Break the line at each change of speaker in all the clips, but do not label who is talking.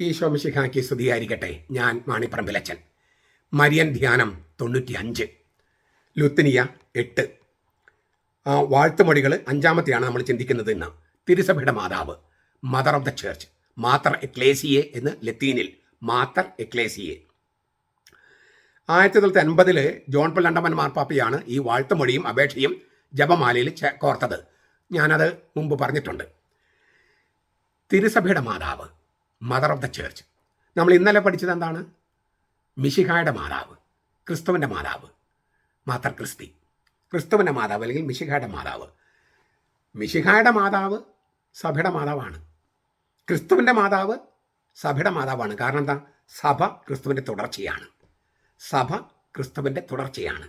ഈശോ മിശിഹാക്കി സ്തുതിയായിരിക്കട്ടെ. ഞാൻ മാണിപ്പറമ്പിലച്ചൻ. മരിയൻ ധ്യാനം തൊണ്ണൂറ്റി അഞ്ച് ലുത്തിനിയ എട്ട്. ആ വാഴ്ത്തുമൊഴികൾ അഞ്ചാമത്തെയാണ് നമ്മൾ ചിന്തിക്കുന്നത് ഇന്ന്. തിരുസഭയുടെ മാതാവ് മദർ ഓഫ് ദ ചേർച്ച് മാത്തർ എക്ലേസിയെ എന്ന് ലത്തീനിൽ മാത്തർ എക്ലേസിയെ ആയിരത്തി തൊള്ളായിരത്തി അൻപതിൽ ജോൺ പോൾ രണ്ടാമൻ മാർപ്പാപ്പയാണ് ഈ വാഴ്ത്തുമൊഴിയും അപേക്ഷയും ജപമാലയിൽ കോർത്തത് ഞാനത് മുമ്പ് പറഞ്ഞിട്ടുണ്ട്. തിരുസഭയുടെ മാതാവ് മദർ ഓഫ് ദ ചേർച്ച് നമ്മൾ ഇന്നലെ പഠിച്ചത് എന്താണ്? മിശിഹായുടെ മാതാവ് ക്രിസ്തുവിന്റെ മാതാവ് മാതർ ക്രിസ്തി ക്രിസ്തുവിന്റെ മാതാവ് അല്ലെങ്കിൽ മിശിഹായുടെ മാതാവ്. മിശിഹായുടെ മാതാവ് സഭയുടെ മാതാവാണ്. ക്രിസ്തുവിന്റെ മാതാവ് സഭയുടെ മാതാവാണ്. കാരണം എന്താ? സഭ ക്രിസ്തുവിന്റെ തുടർച്ചയാണ്. സഭ ക്രിസ്തുവിന്റെ തുടർച്ചയാണ്.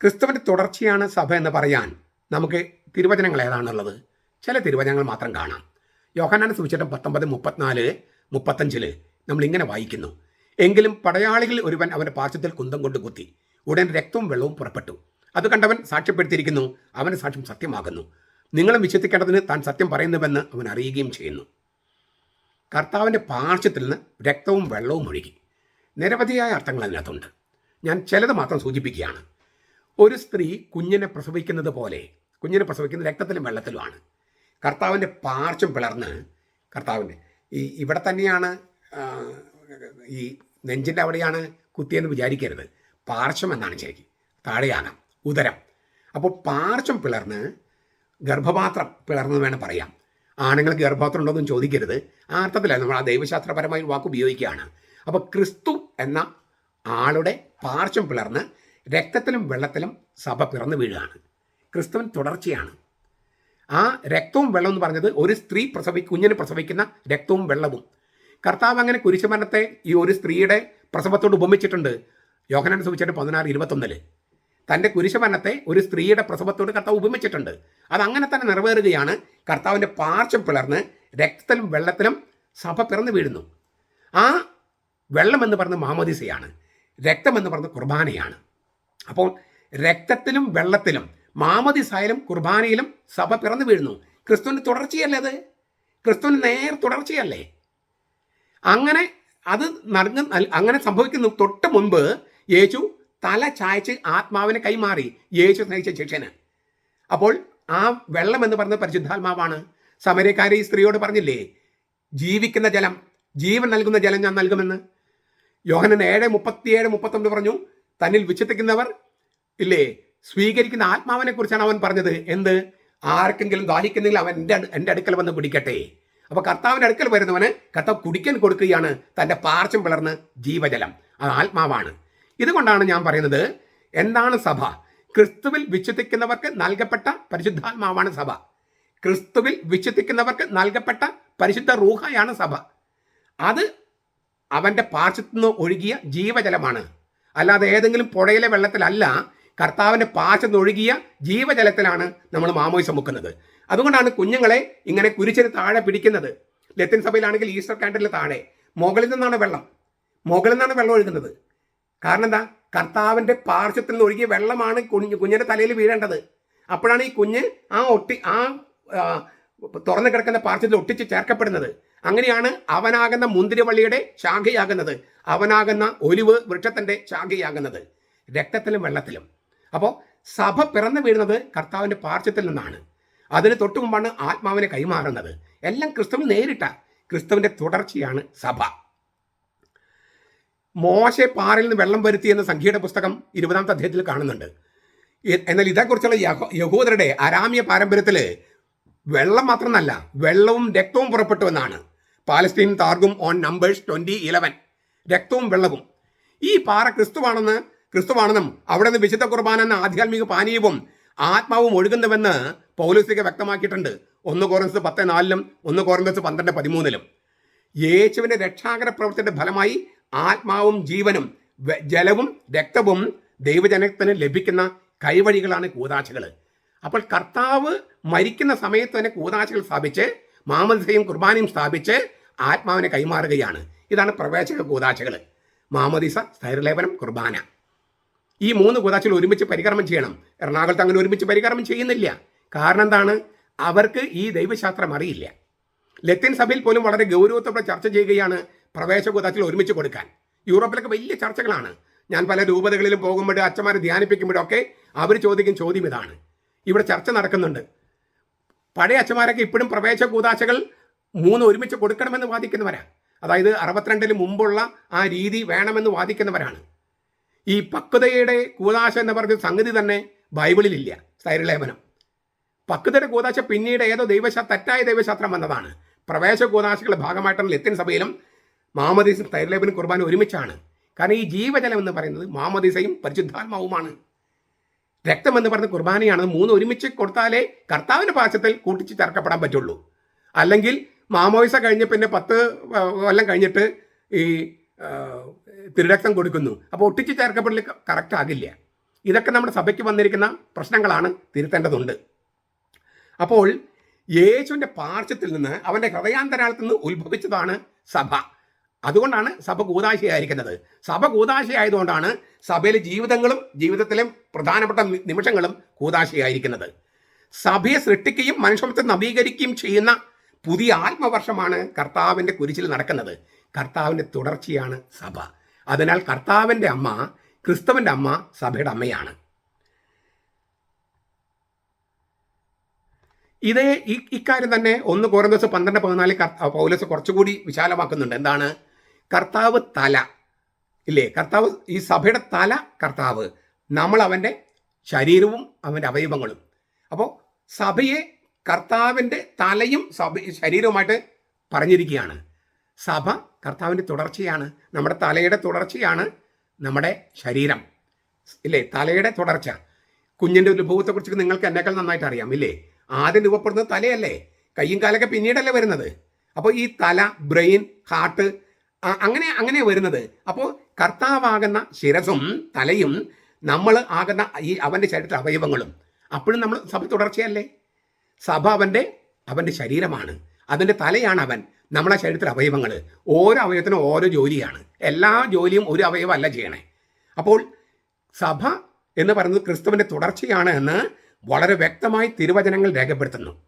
ക്രിസ്തുവിന്റെ തുടർച്ചയാണ് സഭ എന്ന് പറയാൻ നമുക്ക് തിരുവചനങ്ങൾ ഏതാണുള്ളത്? ചില തിരുവചനങ്ങൾ മാത്രം കാണാം. യോഹന്നാൻ സുവിശേഷം പത്തൊമ്പത് മുപ്പത്തിനാല് നമ്മൾ ഇങ്ങനെ വായിക്കുന്നു. എങ്കിലും പടയാളികളിൽ ഒരുവൻ അവന്റെ പാർശ്വത്തിൽ കുന്തം കൊണ്ട് കുത്തി. ഉടൻ രക്തവും വെള്ളവും പുറപ്പെട്ടു. അത് കണ്ടവൻ സാക്ഷ്യപ്പെടുത്തിയിരിക്കുന്നു അവന്റെ സാക്ഷ്യം സത്യമാകുന്നു. നിങ്ങളും വിശ്വസിക്കേണ്ടതിന് താൻ സത്യം പറയുന്നുവെന്ന് അവൻ അറിയുകയും ചെയ്യുന്നു. കർത്താവിന്റെ പാർശ്വത്തിൽ നിന്ന് രക്തവും വെള്ളവും ഒഴുകി. നിരവധിയായ അർത്ഥങ്ങൾ അതിനകത്തുണ്ട്. ഞാൻ ചിലത് മാത്രം സൂചിപ്പിക്കുകയാണ്. ഒരു സ്ത്രീ കുഞ്ഞിനെ പ്രസവിക്കുന്നത് പോലെ കുഞ്ഞിനെ പ്രസവിക്കുന്നത് രക്തത്തിലും വെള്ളത്തിലുമാണ്. കർത്താവിന്റെ പാർശ്വം പിളർന്ന് കർത്താവിന്റെ. ഈ ഇവിടെ തന്നെയാണ് ഈ നെഞ്ചിന്റെ അവിടെയാണ് കുത്തിയെന്ന് വിചാരിക്കരുത്. പാർശ്വം എന്നാണ് ശരിക്കും. താഴെയാകാം ഉദരം. അപ്പോൾ പാർശ്വം പിളർന്ന് ഗർഭപാത്രം പിളർന്നു വേണം പറയാം. ആണുങ്ങൾക്ക് ഗർഭപാത്രം ഉണ്ടോയെന്നും ചോദിക്കരുത്. ആ അർത്ഥത്തിലല്ല നമ്മൾ ആ ദൈവശാസ്ത്രപരമായ വാക്ക് ഉപയോഗിക്കുകയാണ്. അപ്പോൾ ക്രിസ്തു എന്ന ആളുടെ പാർശ്വം പിളർന്ന് രക്തത്തിലും വെള്ളത്തിലും സഭ പിറന്നു വീഴുകയാണ്. ക്രിസ്തുവൻ തുടർച്ചയാണ്. ആ രക്തവും വെള്ളം എന്ന് പറഞ്ഞത് ഒരു സ്ത്രീ പ്രസവി കുഞ്ഞിന് പ്രസവിക്കുന്ന രക്തവും വെള്ളവും. കർത്താവ് അങ്ങനെ കുരിശുമരണത്തെ ഈ ഒരു സ്ത്രീയുടെ പ്രസവത്തോട് ഉപമിച്ചിട്ടുണ്ട്. യോഹനാൻ സുവിച്ചിട്ട് പതിനാറ് ഇരുപത്തൊന്നിൽ. തന്റെ കുരിശുമരണത്തെ ഒരു സ്ത്രീയുടെ പ്രസവത്തോട് കർത്താവ് ഉപമിച്ചിട്ടുണ്ട്. അത് അങ്ങനെ തന്നെ നിറവേറുകയാണ്. കർത്താവിന്റെ പാർശ്വം പിളർന്ന് രക്തത്തിലും വെള്ളത്തിലും സഭ പിറന്നു വീഴുന്നു. ആ വെള്ളം എന്ന് പറഞ്ഞ മാമോദിസയാണ്. രക്തം എന്ന് പറയുന്നത് കുർബാനയാണ്. അപ്പോൾ രക്തത്തിലും വെള്ളത്തിലും മാമദിസായാലും കുർബാനയിലും സഭ പിറന്നു വീഴുന്നു. ക്രിസ്തുവിന്റെ തുടർച്ചയല്ലേ അത്? ക്രിസ്തുവിന് നേർ തുടർച്ചയല്ലേ? അങ്ങനെ അത് നടന്ന് അങ്ങനെ സംഭവിക്കുന്നു. തൊട്ട് മുൻപ് യേശു തല ചായച്ച് ആത്മാവിനെ കൈമാറി. യേശു സ്നേഹിച്ച ശിക്ഷന് അപ്പോൾ ആ വെള്ളം എന്ന് പറയുന്നത് പരിശുദ്ധാത്മാവാണ്. സമരക്കാരെ ഈ സ്ത്രീയോട് പറഞ്ഞില്ലേ ജീവിക്കുന്ന ജലം ജീവൻ നൽകുന്ന ജലം ഞാൻ നൽകുമെന്ന്. യോഹനൻ ഏഴ് മുപ്പത്തിയേഴ് മുപ്പത്തൊമ്പത് പറഞ്ഞു തന്നിൽ വിശ്വസിക്കുന്നവർ ഇല്ലേ സ്വീകരിക്കുന്ന ആത്മാവിനെ കുറിച്ചാണ് അവൻ പറഞ്ഞത്. എന്ത്? ആർക്കെങ്കിലും ദാഹിക്കുന്നെങ്കിൽ അവൻ എന്റെ എന്റെ അടുക്കൽ വന്ന് കുടിക്കട്ടെ. അപ്പൊ കർത്താവിന്റെ അടുക്കൽ വരുന്നവന് കർത്താവ് കുടിക്കാൻ കൊടുക്കുകയാണ് തന്റെ പാർശ്വം പിളർന്ന് ജീവജലം. അത് ആത്മാവാണ്. ഇതുകൊണ്ടാണ് ഞാൻ പറയുന്നത് എന്താണ് സഭ? ക്രിസ്തുവിൽ വിശ്വസിക്കുന്നവർക്ക് നൽകപ്പെട്ട പരിശുദ്ധാത്മാവാണ് സഭ. ക്രിസ്തുവിൽ വിശ്വസിക്കുന്നവർക്ക് നൽകപ്പെട്ട പരിശുദ്ധ റൂഹയാണ് സഭ. അത് അവന്റെ പാർശ്വത്തു നിന്ന് ഒഴുകിയ ജീവജലമാണ്. അല്ലാതെ ഏതെങ്കിലും പുഴയിലെ വെള്ളത്തിലല്ല നിന്ന് ഒഴുകിയ ജീവജലത്തിലാണ് നമ്മൾ മാമോയിസം മുക്കുന്നത്. അതുകൊണ്ടാണ് കുഞ്ഞുങ്ങളെ ഇങ്ങനെ കുരിശിന് താഴെ പിടിക്കുന്നത്. ലത്തിൻ സഭയിലാണെങ്കിൽ ഈസ്റ്റർ കാൻഡലിന് താഴെ. മുകളിൽ നിന്നാണ് വെള്ളം. മുകളിൽ നിന്നാണ് വെള്ളം ഒഴുകുന്നത്. കാരണം എന്താ? കർത്താവിന്റെ പാർശ്വത്തിൽ നിന്ന് ഒഴുകിയ വെള്ളമാണ് കുഞ്ഞ് കുഞ്ഞിന്റെ തലയിൽ വീഴേണ്ടത്. അപ്പോഴാണ് ഈ കുഞ്ഞ് ആ ഒട്ടി ആ, തുറന്നു കിടക്കുന്ന പാർശ്വത്തിൽ ഒട്ടിച്ച് ചേർക്കപ്പെടുന്നത്. അങ്ങനെയാണ് അവനാകുന്ന മുന്തിരിവള്ളിയുടെ ശാഖയാകുന്നത്. അവനാകുന്ന ഒലിവ് വൃക്ഷത്തിന്റെ ശാഖയാകുന്നത്. രക്തത്തിലും വെള്ളത്തിലും. അപ്പോൾ സഭ പിറന്നു വീഴുന്നത് കർത്താവിന്റെ പാർശ്വത്തിൽ നിന്നാണ്. അതിന് തൊട്ടു മുമ്പാണ് ആത്മാവിനെ കൈമാറുന്നത്. എല്ലാം ക്രിസ്തുവിന് നേരിട്ട ക്രിസ്തുവിന്റെ തുടർച്ചയാണ് സഭ. മോശെ പാറിൽ നിന്ന് വെള്ളം വരുത്തി എന്ന സംഖ്യയുടെ പുസ്തകം ഇരുപതാമത്തെ അധ്യായത്തിൽ കാണുന്നുണ്ട്. എന്നാൽ ഇതേക്കുറിച്ചുള്ള യഹോ- യഹൂദരുടെ അരാമ്യ പാരമ്പര്യത്തിൽ വെള്ളം മാത്രമല്ല വെള്ളവും രക്തവും പുറപ്പെട്ടു എന്നാണ്. Palestine Targum on Numbers twenty eleven. രക്തവും വെള്ളവും. ഈ പാറ ക്രിസ്തുവാണെന്ന് ക്രിസ്തുവാണെന്നും അവിടെ നിന്ന് വിശുദ്ധ കുർബാന എന്ന ആധ്യാത്മിക പാനീയവും ആത്മാവും ഒഴുകുന്നുവെന്ന് പൗലോസിക വ്യക്തമാക്കിയിട്ടുണ്ട്. ഒന്ന് കോറൻസ് പത്ത് നാലിലും ഒന്ന് കോറൻസ് പന്ത്രണ്ട് പതിമൂന്നിലും. യേശുവിന്റെ രക്ഷാകര പ്രവർത്തിയുടെ ഫലമായി ആത്മാവും ജീവനും ജലവും രക്തവും ദൈവജനത്തിന് ലഭിക്കുന്ന കൈവഴികളാണ് കൂതാശകൾ അപ്പോൾ കർത്താവ് മരിക്കുന്ന സമയത്ത് തന്നെ കൂതാശകൾ സ്ഥാപിച്ച് മാമദിസയും കുർബാനയും സ്ഥാപിച്ച് ആത്മാവിനെ കൈമാറുകയാണ്. ഇതാണ് പ്രവേശക കൂതാശകൾ മാമദിസ സ്ഥൈര്യലേപനം കുർബാന. ഈ മൂന്ന് കൂതാശകൾ ഒരുമിച്ച് പരികർമ്മം ചെയ്യണം. എറണാകുളത്ത് അങ്ങനെ ഒരുമിച്ച് പരികർമ്മം ചെയ്യുന്നില്ല. കാരണം എന്താണ്? അവർക്ക് ഈ ദൈവശാസ്ത്രം അറിയില്ല. ലത്തീൻ സഭയിൽ പോലും വളരെ ഗൗരവത്തോടെ ചർച്ച ചെയ്യുകയാണ് പ്രവേശ കൂതാശകൾ ഒരുമിച്ച് കൊടുക്കാൻ. യൂറോപ്പിലൊക്കെ വലിയ ചർച്ചകളാണ്. ഞാൻ പല രൂപതകളിലും പോകുമ്പോൾ അച്ഛന്മാരെ ധ്യാനിപ്പിക്കുമ്പോഴൊക്കെ അവർ ചോദിക്കും ചോദ്യം ഇതാണ്. ഇവിടെ ചർച്ച നടക്കുന്നുണ്ട്. പഴയ അച്ഛന്മാരൊക്കെ ഇപ്പോഴും പ്രവേശ കൂതാശകൾ മൂന്ന് ഒരുമിച്ച് കൊടുക്കണമെന്ന് വാദിക്കുന്നവരാണ് അതായത് അറുപത്തിരണ്ടിന് മുമ്പുള്ള ആ രീതി വേണമെന്ന് വാദിക്കുന്നവരാണ്. ഈ പക്വതയുടെ കൂതാശ എന്ന് പറഞ്ഞ സംഗതി തന്നെ ബൈബിളിലില്ല സ്ഥൈര്യലേപനം പക്വതയുടെ കൂതാശ പിന്നീട് ഏതോ ദൈവശ തെറ്റായ ദൈവശാസ്ത്രം വന്നതാണ്. പ്രവേശ കൂതാശകളുടെ ഭാഗമായിട്ടുള്ള ലത്തിൻ സഭയിലും മാമദീസും സ്ഥൈര്യലേപനും കുർബാന ഒരുമിച്ചാണ്. കാരണം ഈ ജീവജലം എന്ന് പറയുന്നത് മാമദീസയും പരിശുദ്ധാത്മാവുമാണ്. രക്തം എന്ന് പറയുന്ന കുർബാനയാണ് മൂന്ന് ഒരുമിച്ച് കൊടുത്താലേ കർത്താവിന്റെ പാശത്തിൽ കൂട്ടിച്ച് ചേർക്കപ്പെടാൻ പറ്റുള്ളൂ. അല്ലെങ്കിൽ മാമോയിസ കഴിഞ്ഞ് പിന്നെ പത്ത് കൊല്ലം കഴിഞ്ഞിട്ട് ഈ തിരുരക്തം കൊടുക്കുന്നു. അപ്പോൾ ഒട്ടിച്ച് ചേർക്കപ്പെടൽ കറക്റ്റ് ആകില്ല. ഇതൊക്കെ നമ്മുടെ സഭയ്ക്ക് വന്നിരിക്കുന്ന പ്രശ്നങ്ങളാണ് തിരുത്തേണ്ടതുണ്ട്. അപ്പോൾ യേശുവിന്റെ പാർശ്വത്തിൽ നിന്ന് അവന്റെ ഹൃദയാന്തരാളത്തിൽ നിന്ന് ഉത്ഭവിച്ചതാണ് സഭ. അതുകൊണ്ടാണ് സഭ കൂതാശയായിരിക്കുന്നത്. സഭ കൂതാശയായതുകൊണ്ടാണ് സഭയിലെ ജീവിതങ്ങളും ജീവിതത്തിലെ പ്രധാനപ്പെട്ട നിമിഷങ്ങളും കൂതാശയായിരിക്കുന്നത്. സഭയെ സൃഷ്ടിക്കുകയും മനുഷ്യത്തെ നവീകരിക്കുകയും ചെയ്യുന്ന പുതിയ ആത്മവർഷമാണ് കർത്താവിന്റെ കുരിശിൽ നടക്കുന്നത്. കർത്താവിന്റെ തുടർച്ചയാണ് സഭ. അതിനാൽ കർത്താവിന്റെ അമ്മ ക്രിസ്തുവിന്റെ അമ്മ സഭയുടെ അമ്മയാണ്. ഇതേ ഈ ഇക്കാര്യം തന്നെ ഒന്ന് കോരന്തോസ് പന്ത്രണ്ട് പതിനാല് പൗലസ് കുറച്ചുകൂടി വിശാലമാക്കുന്നുണ്ട്. എന്താണ്? കർത്താവ് തല. ഇല്ലേ? കർത്താവ് ഈ സഭയുടെ തല കർത്താവ്. നമ്മൾ അവന്റെ ശരീരവും അവന്റെ അവയവങ്ങളും. അപ്പോൾ സഭയെ കർത്താവിന്റെ തലയും സഭ ശരീരവുമായിട്ട് പറഞ്ഞിരിക്കുകയാണ്. സഭ കർത്താവിന്റെ തുടർച്ചയാണ് നമ്മുടെ തലയുടെ തുടർച്ചയാണ് നമ്മുടെ ശരീരം. ഇല്ലേ? തലയുടെ തുടർച്ച. കുഞ്ഞിന്റെ ഉത്ഭവത്തെക്കുറിച്ച് നിങ്ങൾക്ക് എന്നേക്കാൾ നന്നായിട്ട് അറിയാം ഇല്ലേ? ആദ്യം രൂപപ്പെടുന്നത് തലയല്ലേ? കയ്യും കാലൊക്കെ പിന്നീടല്ലേ വരുന്നത്? അപ്പോൾ ഈ തല ബ്രെയിൻ ഹാർട്ട് അങ്ങനെ അങ്ങനെ വരുന്നത്. അപ്പോൾ കർത്താവാകുന്ന ശിരസും തലയും നമ്മൾ ആകുന്ന ഈ അവന്റെ ശരീരത്തിലെ അവയവങ്ങളും. അപ്പോഴും നമ്മൾ സഭ തുടർച്ചയല്ലേ? സഭ അവന്റെ അവന്റെ ശരീരമാണ്. അതിന്റെ തലയാണ് അവൻ. നമ്മളെ ശരീരത്തിലെ അവയവങ്ങൾ ഓരോ അവയവത്തിനും ഓരോ ജോലിയാണ്. എല്ലാ ജോലിയും ഒരു അവയവമല്ല ചെയ്യണേ. അപ്പോൾ സഭ എന്ന് പറയുന്നത് ക്രിസ്തുവിന്റെ തുടർച്ചയാണ് എന്ന് വളരെ വ്യക്തമായി തിരുവചനങ്ങൾ രേഖപ്പെടുത്തുന്നു.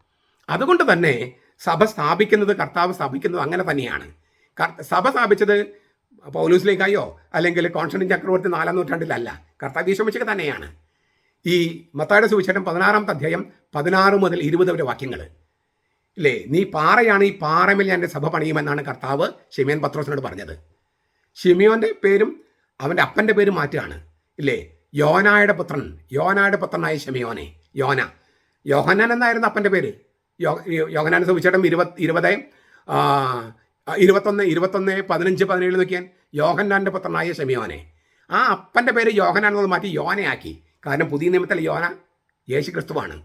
അതുകൊണ്ട് തന്നെ സഭ സ്ഥാപിക്കുന്നത് കർത്താവ് സ്ഥാപിക്കുന്നത് അങ്ങനെ തന്നെയാണ്. സഭ സ്ഥാപിച്ചത് പൗലൂസിലേക്കായോ? അല്ലെങ്കിൽ കോൺസ്റ്റന്റിൻ ചക്രവർത്തി നാലാം നൂറ്റാണ്ടിലല്ല. കർത്താവ് ഈശോമിച്ചക്ക് തന്നെയാണ്. ഈ മത്തായുടെ സുവിശേഷം പതിനാറാമത്തെ അധ്യായം പതിനാറ് മുതൽ ഇരുപത് വരെ വാക്യങ്ങൾ ഇല്ലേ? നീ പാറയാണ് ഈ പാറമേൽ ഞാൻ എന്റെ സഭ പണിയുമെന്നാണ് കർത്താവ് ഷിമിയൻ പത്രോസിനോട് പറഞ്ഞത്. ഷിമിയോന്റെ പേരും അവന്റെ അപ്പന്റെ പേരും മാറ്റുകയാണ്. ഇല്ലേ? യോനായുടെ പുത്രൻ യോനായുടെ പുത്രനായ ഷെമിയോനെ യോന. യോഹനാൻ എന്നായിരുന്നു അപ്പന്റെ പേര്? യോ യോഹനാൻ സുവിശേഷം ഇരുപത് ഇരുപത് ഇരുപത്തൊന്ന് ഇരുപത്തൊന്ന് പതിനഞ്ച് പതിനേഴ് നോക്കിയാൽ യോഹന്നാന്റെ പുത്രനായ ഷെമിയോനെ ആ അപ്പന്റെ പേര് യോഹനാൻ എന്നത് മാറ്റി യോനയാക്കി. കാരണം പുതിയ നിയമത്തിൽ യോന യേശു ക്രിസ്തുവാണ്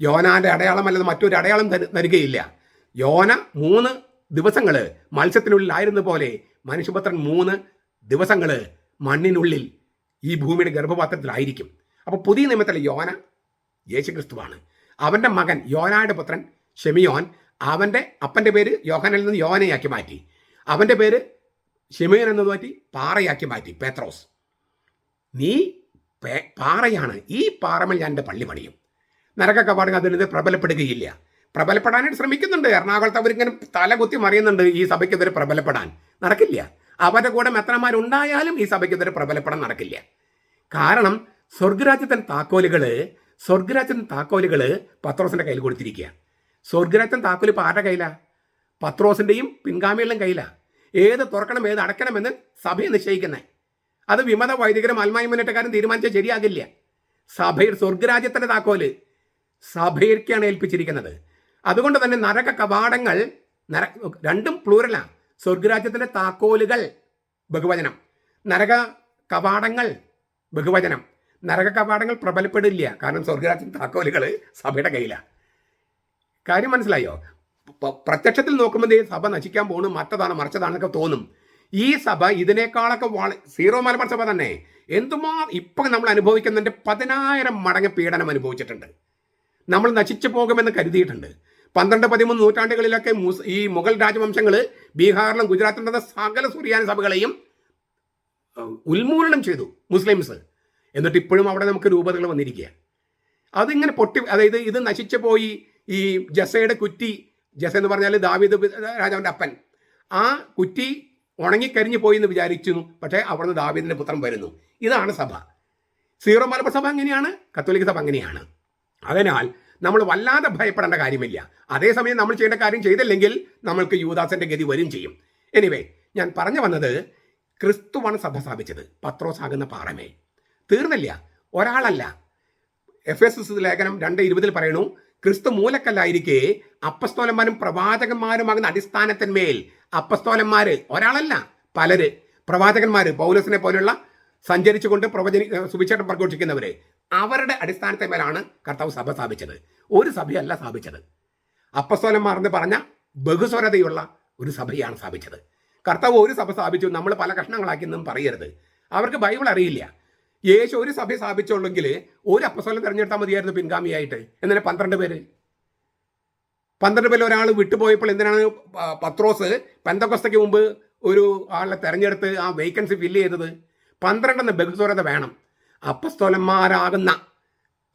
യോനാന്റെ അടയാളമല്ലാതെ മറ്റൊരു അടയാളം തരികയില്ല യോന മൂന്ന് ദിവസങ്ങൾ മത്സ്യത്തിനുള്ളിലായിരുന്ന പോലെ മനുഷ്യപുത്രൻ മൂന്ന് ദിവസങ്ങൾ മണ്ണിനുള്ളിൽ ഈ ഭൂമിയുടെ ഗർഭപാത്രത്തിലായിരിക്കും. അപ്പോൾ പുതിയ നിയമത്തിലെ യോന യേശുക്രിസ്തുവാണ്. അവന്റെ മകൻ യോനായുടെ പുത്രൻ ഷെമിയോൻ അവന്റെ അപ്പന്റെ പേര് യോഹനിൽ നിന്ന് യോനയാക്കി മാറ്റി. അവന്റെ പേര് ഷെമിയോൻ എന്നത് മാറ്റി പാറയാക്കി മാറ്റി പേത്രോസ്. നീ പാറയാണ്. ഈ പാറമേൽ ഞാൻ എന്റെ പള്ളി പണിയും. നരക കവാടങ്ങൾ പ്രബലപ്പെടുകയില്ല. പ്രബലപ്പെടാനായിട്ട് ശ്രമിക്കുന്നുണ്ട്. എറണാകുളത്ത് അവരിങ്ങനെ തല കുത്തി മറിയുന്നുണ്ട് ഈ സഭയ്ക്കെതിരെ പ്രബലപ്പെടാൻ. നടക്കില്ല. അവരുടെ കൂടെ മെത്രന്മാരുണ്ടായാലും ഈ സഭയ്ക്കെതിരെ പ്രബലപ്പെടാൻ നടക്കില്ല. കാരണം സ്വർഗരാജ്യത്തിന്റെ താക്കോലുകൾ സ്വർഗരാജ്യത്തിന്റെ താക്കോലുകൾ പത്രോസിന്റെ കയ്യിൽ കൊടുത്തിരിക്കുക. സ്വർഗരാജ്യത്തിന്റെ താക്കോൽ ഇപ്പോൾ ആരുടെ കയ്യിലാണ് പത്രോസിന്റെയും പിൻഗാമികളുടെയും കയ്യിലാണ് ഏത് തുറക്കണം ഏത് അടക്കണമെന്ന് സഭയെ നിശ്ചയിക്കുന്നത് അത് വിമത വൈദികരും അൽമായി മുന്നേറ്റക്കാരും തീരുമാനിച്ചാൽ ശരിയാകില്ല. സഭയിൽ സ്വർഗരാജ്യത്തിന്റെ താക്കോൽ സഭയ്ക്കാണ് ഏൽപ്പിച്ചിരിക്കുന്നത്. അതുകൊണ്ട് തന്നെ നരക കവാടങ്ങൾ നര രണ്ടും പ്ലൂരലാണ് സ്വർഗരാജ്യത്തിന്റെ താക്കോലുകൾ ബഹുവചനം. നരക കവാടങ്ങൾ ബഹുവചനം. നരക കവാടങ്ങൾ പ്രബലപ്പെടില്ല. കാരണം സ്വർഗരാജ്യത്തിന്റെ താക്കോലുകൾ സഭയുടെ കയ്യിലാണ് കാര്യം മനസ്സിലായോ? പ്രത്യക്ഷത്തിൽ നോക്കുമ്പോൾ ഈ സഭ നശിക്കാൻ പോകുന്നു മറ്റതാണ് മറിച്ചതാണെന്നൊക്കെ തോന്നും. ഈ സഭ ഇതിനേക്കാളൊക്കെ വള സീറോ മലബാർ സഭ തന്നെ. എന്തുമാ ഇപ്പം നമ്മൾ അനുഭവിക്കുന്നതിന്റെ പതിനായിരം മടങ്ങ് പീഡനം അനുഭവിച്ചിട്ടുണ്ട്. നമ്മൾ നശിച്ചു പോകുമെന്ന് കരുതിയിട്ടുണ്ട്. പന്ത്രണ്ട് പതിമൂന്ന് നൂറ്റാണ്ടുകളിലൊക്കെ ഈ മുഗൾ രാജവംശങ്ങൾ ബീഹാറിലും നടന്ന സകല സുറിയാനി സഭകളെയും ഉന്മൂലനം ചെയ്തു മുസ്ലിംസ്. എന്നിട്ട് ഇപ്പോഴും അവിടെ നമുക്ക് രൂപതകൾ വന്നിരിക്കുക. അതിങ്ങനെ പൊട്ടി അതായത് ഇത് നശിച്ചു പോയി ഈ ജസയുടെ കുറ്റി ജസ എന്ന് പറഞ്ഞാൽ ദാവീദ് രാജാവിന്റെ അപ്പൻ. ആ കുറ്റി ഉണങ്ങിക്കരിഞ്ഞു പോയി എന്ന് വിചാരിച്ചു പക്ഷേ അവിടുന്ന് ദാവീദിന്റെ പുത്രം വരുന്നു. ഇതാണ് സഭ. സീറോ മലബാർ സഭ അങ്ങനെയാണ് കത്തോലിക്ക സഭ അങ്ങനെയാണ്. അതിനാൽ നമ്മൾ വല്ലാതെ ഭയപ്പെടേണ്ട കാര്യമില്ല. അതേസമയം നമ്മൾ ചെയ്യേണ്ട കാര്യം ചെയ്തില്ലെങ്കിൽ നമ്മൾക്ക് യൂദാസിന്റെ ഗതി വരും ചെയ്യും. എനിവേ ഞാൻ പറഞ്ഞു വന്നത് ക്രിസ്തുവാണ് സഭ സ്ഥാപിച്ചത്. പത്രോസ് ആകുന്ന പാറമേ. തീർന്നില്ല. ഒരാളല്ല. എഫ് എസ് ലേഖനം രണ്ട് ഇരുപതിൽ പറയണു ക്രിസ്തു മൂലക്കല്ലായിരിക്കെ അപ്പസ്തോലന്മാരും പ്രവാചകന്മാരുമാകുന്ന അടിസ്ഥാനത്തിന്മേൽ അപ്പസ്തോലന്മാര് ഒരാളല്ല പലര്. പ്രവാചകന്മാര് പൗലസിനെ പോലുള്ള സഞ്ചരിച്ചുകൊണ്ട് പ്രവചനി സുവിശേഷം പ്രഘോഷിക്കുന്നവര്. അവരുടെ അടിസ്ഥാനത്തെ മേലാണ് കർത്താവ് സഭ സ്ഥാപിച്ചത്. ഒരു സഭയല്ല സ്ഥാപിച്ചത്. അപ്പസ്തോലന്മാർ എന്ന് പറഞ്ഞ ബഹുസ്വരതയുള്ള ഒരു സഭയാണ് സ്ഥാപിച്ചത്. കർത്താവ് ഒരു സഭ സ്ഥാപിച്ചു നമ്മൾ പല കഷ്ണങ്ങളാക്കി എന്നും പറയരുത്. അവർക്ക് ബൈബിൾ അറിയില്ല. യേശു ഒരു സഭ സ്ഥാപിച്ചുള്ളെങ്കിൽ ഒരു അപ്പസ്വലം തിരഞ്ഞെടുത്താൽ മതിയായിരുന്നു പിൻഗാമിയായിട്ട്. എന്തിനാ പന്ത്രണ്ട് പേര്. പന്ത്രണ്ട് പേരിൽ ഒരാൾ വിട്ടുപോയപ്പോൾ എന്തിനാണ് പത്രോസ് പെന്തക്കൊസ്തയ്ക്ക് മുമ്പ് ഒരു ആളെ തിരഞ്ഞെടുത്ത് ആ വേക്കൻസി ഫില്ല് ചെയ്തത്? പന്ത്രണ്ടെന്ന് ബഹുസ്വരത വേണം. അപ്പസ്തോലന്മാരാകുന്ന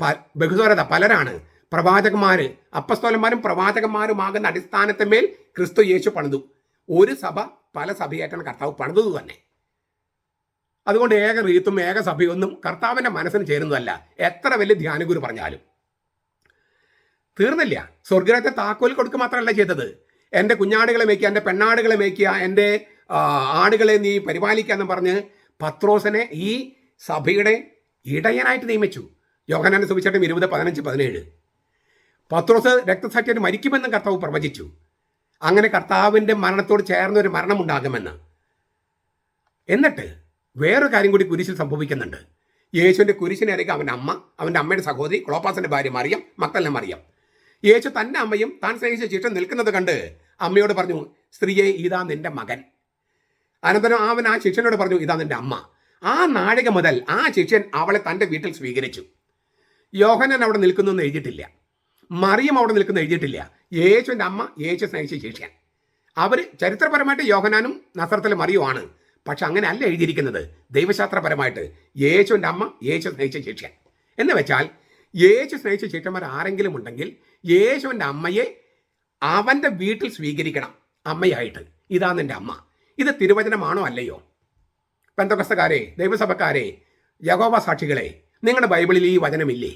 പ- ബഹുസ്വരത പലരാണ്. പ്രവാചകന്മാര് അപ്പസ്തോലന്മാരും പ്രവാചകന്മാരുമാകുന്ന അടിസ്ഥാനത്തിന്മേൽ ക്രിസ്തു യേശു പണിതു. ഒരു സഭ പല സഭയായിട്ടാണ് കർത്താവ് പണിതത് തന്നെ. അതുകൊണ്ട് ഏക റീത്തും ഏക സഭയൊന്നും കർത്താവിന്റെ മനസ്സിന് ചേരുന്നതല്ല. എത്ര വലിയ ധ്യാനഗുരു പറഞ്ഞാലും. തീർന്നില്ല. സ്വർഗത്തെ താക്കോൽ കൊടുക്കുക മാത്രമല്ല ചെയ്തത്. എന്റെ കുഞ്ഞാടുകളെ മേയ്ക്കുക എന്റെ പെണ്ണാടുകളെ മേയ്ക്കുക എന്റെ ആടുകളെ നീ പരിപാലിക്കുക എന്ന് പറഞ്ഞ് പത്രോസനെ ഈ സഭയുടെ ഇടയനായിട്ട് നിയമിച്ചു. യോഹനാന സുവിശേഷം ഇരുപത് പതിനഞ്ച് പതിനേഴ്. പത്രോസ് രക്തസാക്ഷിയായിട്ട് മരിക്കുമെന്നും കർത്താവ് പ്രവചിച്ചു. അങ്ങനെ കർത്താവിന്റെ മരണത്തോട് ചേർന്ന ഒരു മരണമുണ്ടാകുമെന്ന്. എന്നിട്ട് വേറൊരു കാര്യം കൂടി കുരിശിൽ സംഭവിക്കുന്നുണ്ട്. യേശുവിന്റെ കുരിശിനരികെ അവന്റെ അമ്മ അവന്റെ അമ്മയുടെ സഹോദരി ക്ലോപ്പാസിന്റെ ഭാര്യ മറിയം മക്കളെല്ലാം അറിയാം യേശു തന്റെ അമ്മയും താൻ സ്നേഹിച്ച ശിഷ്ടൻ നിൽക്കുന്നത് കണ്ട് അമ്മയോട് പറഞ്ഞു സ്ത്രീയെ ഇതാ നിന്റെ മകൻ. അനന്തരം അവൻ ആ ശിഷ്യനോട് പറഞ്ഞു ഇതാ നിന്റെ അമ്മ. ആ നാഴിക മുതൽ ആ ശിഷ്യൻ അവളെ തന്റെ വീട്ടിൽ സ്വീകരിച്ചു. യോഹനൻ അവിടെ നിൽക്കുന്നു എന്ന് എഴുതിയിട്ടില്ല. മറിയം അവിടെ നിൽക്കുന്ന എഴുതിയിട്ടില്ല. യേശുവിന്റെ അമ്മ യേശു സ്നേഹിച്ച ശിഷ്യൻ. അവർ ചരിത്രപരമായിട്ട് യോഹനാനും നസ്രത്തിലെ മറിയുമാണ് പക്ഷെ അങ്ങനെ അല്ല എഴുതിയിരിക്കുന്നത്. ദൈവശാസ്ത്രപരമായിട്ട് യേശുവിന്റെ അമ്മ യേശു സ്നേഹിച്ച ശിഷ്യൻ. എന്ന് വെച്ചാൽ യേശു സ്നേഹിച്ച ശിഷ്യന്മാർ ആരെങ്കിലും ഉണ്ടെങ്കിൽ യേശുവിന്റെ അമ്മയെ അവന്റെ വീട്ടിൽ സ്വീകരിക്കണം. അമ്മയായിട്ട്. ഇതാണ് എന്റെ അമ്മ. ഇത് തിരുവചനമാണോ അല്ലയോ? പെന്തകസ്തക്കാരെ ദൈവസഭക്കാരെ യഹോവ സാക്ഷികളെ നിങ്ങളുടെ ബൈബിളിൽ ഈ വചനമില്ലേ?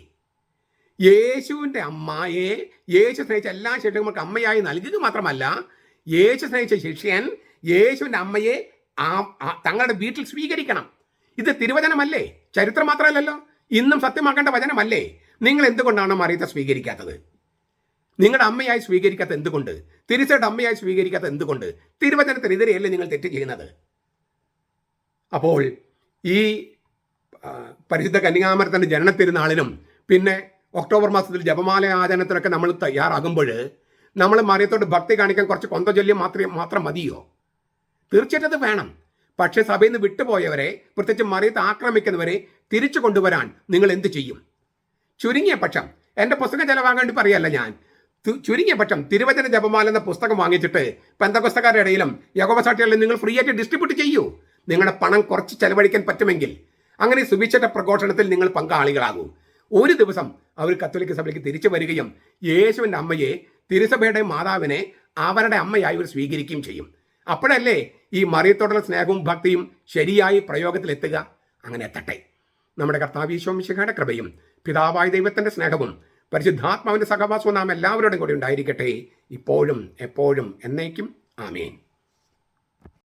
യേശുവിന്റെ അമ്മയെ യേശു സ്നേഹിച്ച എല്ലാ ശിഷ്യന്മാർക്ക് അമ്മയായി നൽകുക മാത്രമല്ല യേശു സ്നേഹിച്ച ശിഷ്യൻ യേശുവിന്റെ അമ്മയെ തങ്ങളുടെ വീട്ടിൽ സ്വീകരിക്കണം. ഇത് തിരുവചനമല്ലേ? ചരിത്രം മാത്രമല്ലല്ലോ. ഇന്നും സത്യമാക്കേണ്ട വചനമല്ലേ? നിങ്ങൾ എന്തുകൊണ്ടാണ് മറിയത്തെ സ്വീകരിക്കാത്തത്? നിങ്ങളുടെ അമ്മയായി സ്വീകരിക്കാത്ത എന്തുകൊണ്ട്? തിരിച്ചയുടെ അമ്മയായി സ്വീകരിക്കാത്ത എന്തുകൊണ്ട്? തിരുവചനത്തിനെതിരെയല്ലേ നിങ്ങൾ തെറ്റ് ചെയ്യുന്നത്? അപ്പോൾ ഈ പരിശുദ്ധ കന്യകാമരത്തിന്റെ ജനനത്തിരുന്നാളിനും പിന്നെ ഒക്ടോബർ മാസത്തിൽ ജപമാല ആചരണത്തിനൊക്കെ നമ്മൾ തയ്യാറാകുമ്പോൾ നമ്മൾ മറിയത്തോട് ഭക്തി കാണിക്കാൻ കുറച്ച് കൊന്ത മാത്രമേ മാത്രം മതിയോ? തീർച്ചയായിട്ടും അത് വേണം. പക്ഷേ സഭയിൽ നിന്ന് വിട്ടുപോയവരെ പ്രത്യേകിച്ച് മറിയത്തെ ആക്രമിക്കുന്നവരെ തിരിച്ചു കൊണ്ടുവരാൻ നിങ്ങൾ എന്ത് ചെയ്യും? ചുരുങ്ങിയ പക്ഷം എന്റെ പുസ്തകം ചിലവാകേണ്ടി പറയല്ല ഞാൻ. ചുരുങ്ങിയ പക്ഷം തിരുവചന ജപമാല എന്ന പുസ്തകം വാങ്ങിച്ചിട്ട് പെന്തകൊസ്തക്കാരുടെ ഇടയിലും യഗോപസാട്ടികളിലും നിങ്ങൾ ഫ്രീ ആയിട്ട് ഡിസ്ട്രിബ്യൂട്ട് ചെയ്യൂ. നിങ്ങളുടെ പണം കുറച്ച് ചെലവഴിക്കാൻ പറ്റുമെങ്കിൽ അങ്ങനെ സുവിശേഷ പ്രഘോഷണത്തിൽ നിങ്ങൾ പങ്കാളികളാകും. ഒരു ദിവസം അവർ കത്തോലിക്ക സഭയിലേക്ക് തിരിച്ചു വരികയും യേശുവിന്റെ അമ്മയെ തിരുസഭയുടെ മാതാവിനെ അവരുടെ അമ്മയായി അവർ സ്വീകരിക്കുകയും ചെയ്യും. അപ്പോഴല്ലേ ഈ മറിയത്തോടുള്ള സ്നേഹവും ഭക്തിയും ശരിയായി പ്രയോഗത്തിലെത്തുക അങ്ങനെ എത്തട്ടെ. നമ്മുടെ കർത്താവീശോമിശിഖയുടെ കൃപയും പിതാവായ ദൈവത്തിന്റെ സ്നേഹവും പരിശുദ്ധാത്മാവിന്റെ സഹവാസവും നാം എല്ലാവരോടും കൂടി ഉണ്ടായിരിക്കട്ടെ. ഇപ്പോഴും എപ്പോഴും എന്നേക്കും. ആമേൻ.